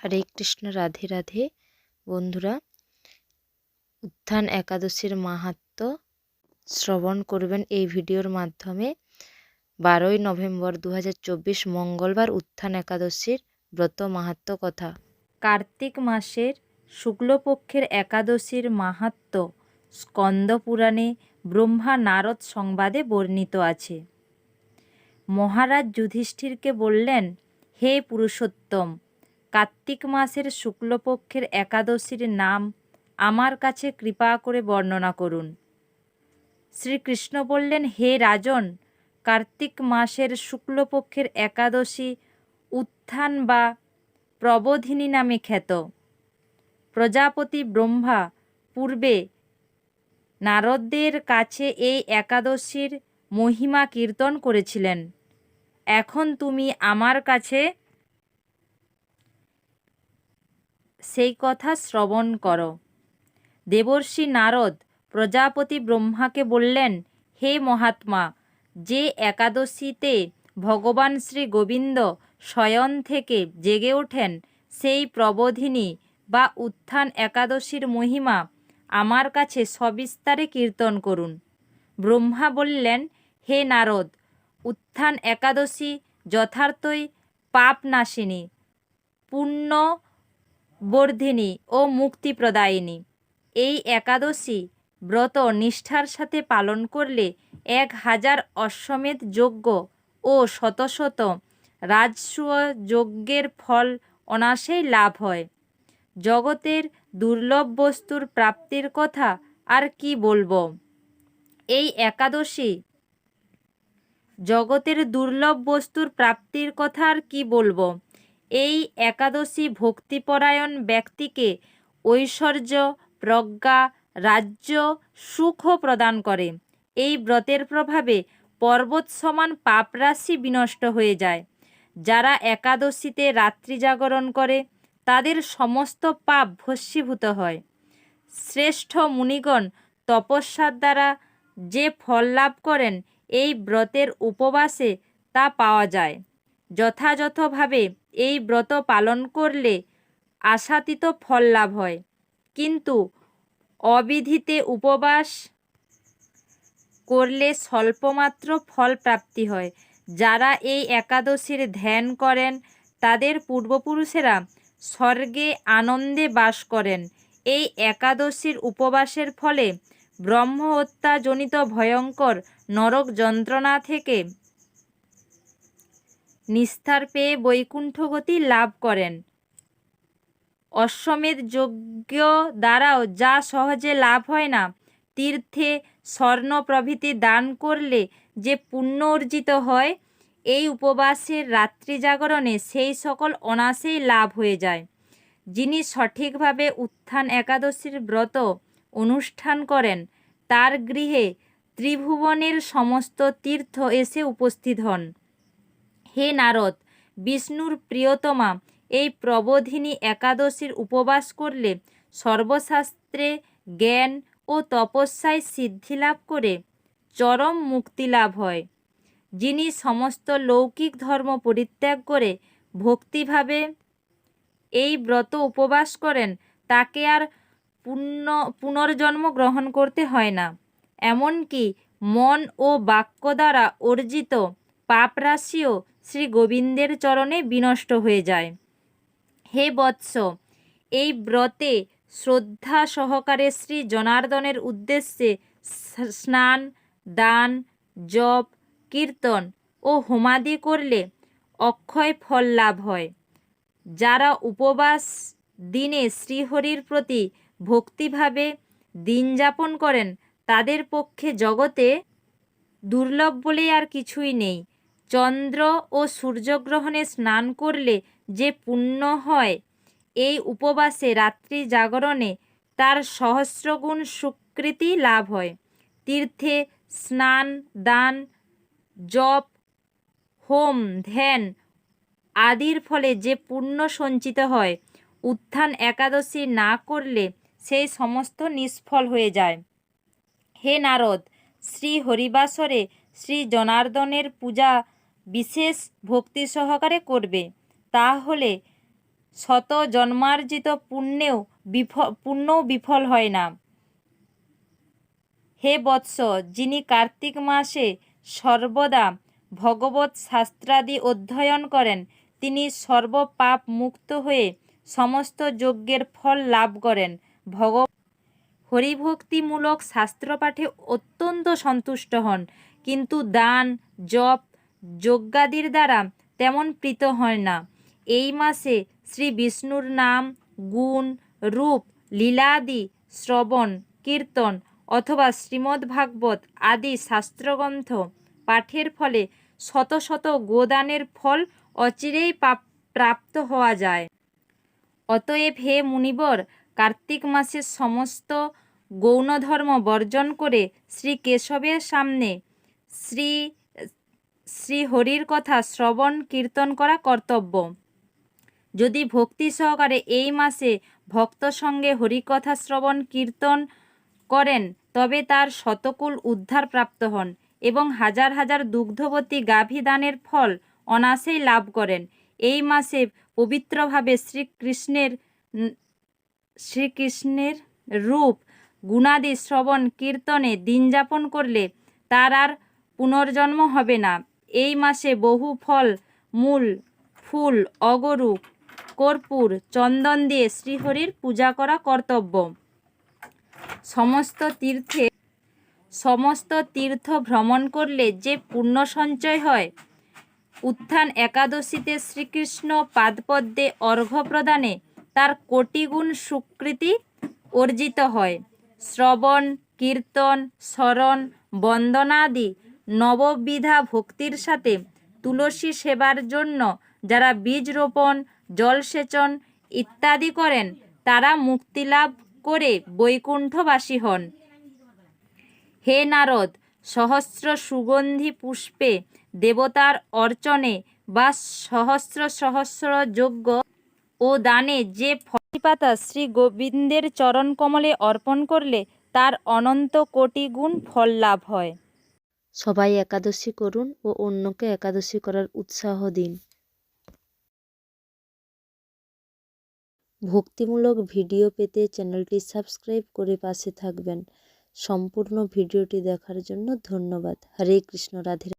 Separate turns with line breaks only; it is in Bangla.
হরে কৃষ্ণ, রাধে রাধে। বন্ধুরা, উত্থান একাদশীর মাহাত্ম্য শ্রবণ করবেন এই ভিডিওর মাধ্যমে। বারোই নভেম্বর দু হাজার চব্বিশ মঙ্গলবার উত্থান একাদশীর ব্রত মাহাত্ম্য কথা। কার্তিক মাসের শুক্লপক্ষের একাদশীর মাহাত্ম্য স্কন্দ পুরাণে ব্রহ্মা নারদ সংবাদে বর্ণিত আছে। মহারাজ যুধিষ্ঠিরকে বললেন, হে পুরুষোত্তম কার্তিক মাসের শুক্লপক্ষের একাদশীর নাম আমার কাছে কৃপা করে বর্ণনা করুন। শ্রীকৃষ্ণ বললেন, হে রাজন, কার্তিক মাসের শুক্লপক্ষের একাদশী উত্থান বা প্রবোধিনী নামে খ্যাত। প্রজাপতি ব্রহ্মা পূর্বে নারদদের কাছে এই একাদশীর মহিমা কীর্তন করেছিলেন। এখন তুমি আমার কাছে সেই কথা শ্রবণ করো। দেবর্ষি নারদ প্রজাপতি ব্রহ্মাকে বললেন, হে মহাত্মা, যে একাদশীতে ভগবান শ্রী গোবিন্দ শয়ন থেকে জেগে ওঠেন, সেই প্রবোধিনী বা উত্থান একাদশীর মহিমা আমার কাছে সবিস্তারে কীর্তন করুন। ব্রহ্মা বললেন, হে নারদ, উত্থান একাদশী যথার্থই পাপনাশিনী, পুণ্য বর্ধিনী ও মুক্তিপ্রদায়িনী। এই একাদশী ব্রত নিষ্ঠার সাথে পালন করলে এক হাজার অশ্বমেধ যজ্ঞ ও শত শত রাজসূয় যজ্ঞের ফল অনাসেই লাভ হয়। জগতের দুর্লভ বস্তুর প্রাপ্তির কথা আর কি বলব? এই একাদশী জগতের দুর্লভ বস্তুর প্রাপ্তির কথা আর কি বলব? এই একাদশী ভক্তিপরায়ণ ব্যক্তিকে ঐশ্বর্য, প্রজ্ঞা, রাজ্য, সুখ প্রদান করে। এই ব্রতের প্রভাবে পর্বত সমান পাপরাশি বিনষ্ট হয়ে যায়। যারা একাদশীতে রাত্রি জাগরণ করে, তাদের সমস্ত পাপ ভস্মীভূত হয়। শ্রেষ্ঠ মুনিগণ তপস্যার দ্বারা যে ফল লাভ করেন, এই ব্রতের উপবাসে তা পাওয়া যায়। যথাযথভাবে এই ব্রত পালন করলে আশাতীত ফল লাভ হয়। কিন্তু অবিধিতে উপবাস করলে স্বল্পমাত্র ফল প্রাপ্তি হয়। যারা এই একাদশীর ধ্যান করেন, তাদের পূর্বপুরুষেরা স্বর্গে আনন্দে বাস করেন। এই একাদশীর উপবাসের ফলে ব্রহ্ম হত্যাজনিত ভয়ঙ্কর নরক যন্ত্রণা থেকে নিস্তার পেয়ে বৈকুণ্ঠগতি লাভ করেন। অশ্বমেধ যজ্ঞ দ্বারাও যা সহজে লাভ হয় না, তীর্থে স্বর্ণ প্রভৃতি দান করলে যে পুণ্য অর্জিত হয়, এই উপবাসের রাত্রি জাগরণে সেই সকল অনাসেই লাভ হয়ে যায়। যিনি সঠিকভাবে উত্থান একাদশীর ব্রত অনুষ্ঠান করেন, তার গৃহে ত্রিভুবনের সমস্ত তীর্থ এসে উপস্থিত হন। হে নারদ, বিষ্ণুর প্রিয়তমা, এই প্রবোধিনী একাদশীর উপবাস করলে সর্বশাস্ত্রে জ্ঞান ও তপস্যায় সিদ্ধি লাভ করে চরম মুক্তি লাভ হয়। যিনি সমস্ত লৌকিক ধর্ম পরিত্যাগ করে ভক্তিভাবে এই ব্রত উপবাস করেন, তাকে আর পুণ্য, পুনর্জন্ম গ্রহণ করতে হয় না। এমনকি মন ও বাক্য দ্বারা অর্জিত পাপরাশিও শ্রী গোবিন্দের চরণে বিনষ্ট হয়ে যায়। হে বৎস, এই ব্রতে শ্রদ্ধা সহকারে শ্রী জনার্দনের উদ্দেশ্যে স্নান, দান, জপ, কীর্তন ও হোমাদি করলে অক্ষয় ফল লাভ হয়। যারা উপবাস দিনে শ্রীহরির প্রতি ভক্তিভাবে দিন যাপন করেন, তাদের পক্ষে জগতে দুর্লভ বলে আর কিছুই নেই। চন্দ্র ও সূর্যগ্রহণে স্নান করলে যে পুণ্য হয়, এই উপবাসে রাত্রি জাগরণে তার সহস্রগুণ স্বীকৃতি লাভ হয়। তীর্থে স্নান, দান, জপ, হোম, ধ্যান আদির ফলে যে পুণ্য সঞ্চিত হয়, উত্থান একাদশী না করলে সেই সমস্ত নিষ্ফল হয়ে যায়। হে নারদ, শ্রী হরিবাসরে শ্রী জনার্দনের পূজা বিশেষ ভক্তি সহকারে করবে। তাহলে শত জন্মার্জিত পুণ্যেও বিফ, পুণ্যও বিফল হয় না। হে বৎস, যিনি কার্তিক মাসে সর্বদা ভগবত শাস্ত্রাদি অধ্যয়ন করেন, তিনি সর্বপাপ মুক্ত হয়ে সমস্ত যজ্ঞের ফল লাভ করেন। ভগ, হরিভক্তিমূলক শাস্ত্রপাঠে অত্যন্ত সন্তুষ্ট হন। কিন্তু দান, জপ যজ্ঞাদির দ্বারা তেমন প্রীত হয় না। এই মাসে শ্রী বিষ্ণুর নাম, গুণ, রূপ, লীলাদি, শ্রবণ, কীর্তন অথবা শ্রীমদ্ ভাগবত আদি শাস্ত্রগ্রন্থ পাঠের ফলে শত শত গোদানের ফল অচিরেই প্রাপ্ত হওয়া যায়। অতএব হে মুনিবর, কার্তিক মাসের সমস্ত গৌণধর্ম বর্জন করে শ্রী কেশবের সামনে শ্রী শ্রী হরির কথা শ্রবণ কীর্তন করা কর্তব্য। যদি ভক্তি সহকারে এই মাসে ভক্ত সঙ্গে হরিকথা শ্রবণ কীর্তন করেন, তবে তার শতকুল উদ্ধার প্রাপ্ত হন এবং হাজার হাজার দুগ্ধবতী গাভী দানের ফল অনাসেই লাভ করেন। এই মাসে পবিত্রভাবে শ্রীকৃষ্ণের শ্রীকৃষ্ণের রূপ গুণাদি শ্রবণ কীর্তনে দিন যাপন করলে তার আর পুনর্জন্ম হবে না। এই মাসে বহু ফল, মূল, ফুল, অগরু, কর্পূর, চন্দন দিয়ে শ্রীহরির পূজা করা কর্তব্য। সমস্ত তীর্থে, সমস্ত তীর্থ ভ্রমণ করলে যে পুণ্য সঞ্চয় হয়, উত্থান একাদশীতে শ্রীকৃষ্ণ পাদপদ্মে অর্ঘ্য প্রদানে তার কোটিগুণ স্বীকৃতি অর্জিত হয়। শ্রবণ, কীর্তন, স্মরণ, বন্দনাদি নববিধা ভক্তির সাথে তুলসী সেবার জন্য যারা বীজ রোপণ জলসেচন ইত্যাদি করেন, তারা মুক্তিলাভ করে বৈকুণ্ঠবাসী হন। হে নারদ, সহস্র সুগন্ধি পুষ্পে দেবতার অর্চনে বা সহস্র সহস্র যজ্ঞ ও দানে যে ফলিপাতা শ্রী গোবিন্দের চরণ কমলে অর্পণ করলে তার অনন্ত কোটি গুণ ফল লাভ হয়।
সবাই একাদশী করুন ও অন্যকে একাদশী করার উৎসাহ দিন। ভক্তিমূলক ভিডিও পেতে চ্যানেলটি সাবস্ক্রাইব করে পাশে থাকবেন। সম্পূর্ণ ভিডিওটি দেখার জন্য ধন্যবাদ। হরে কৃষ্ণ, রাধে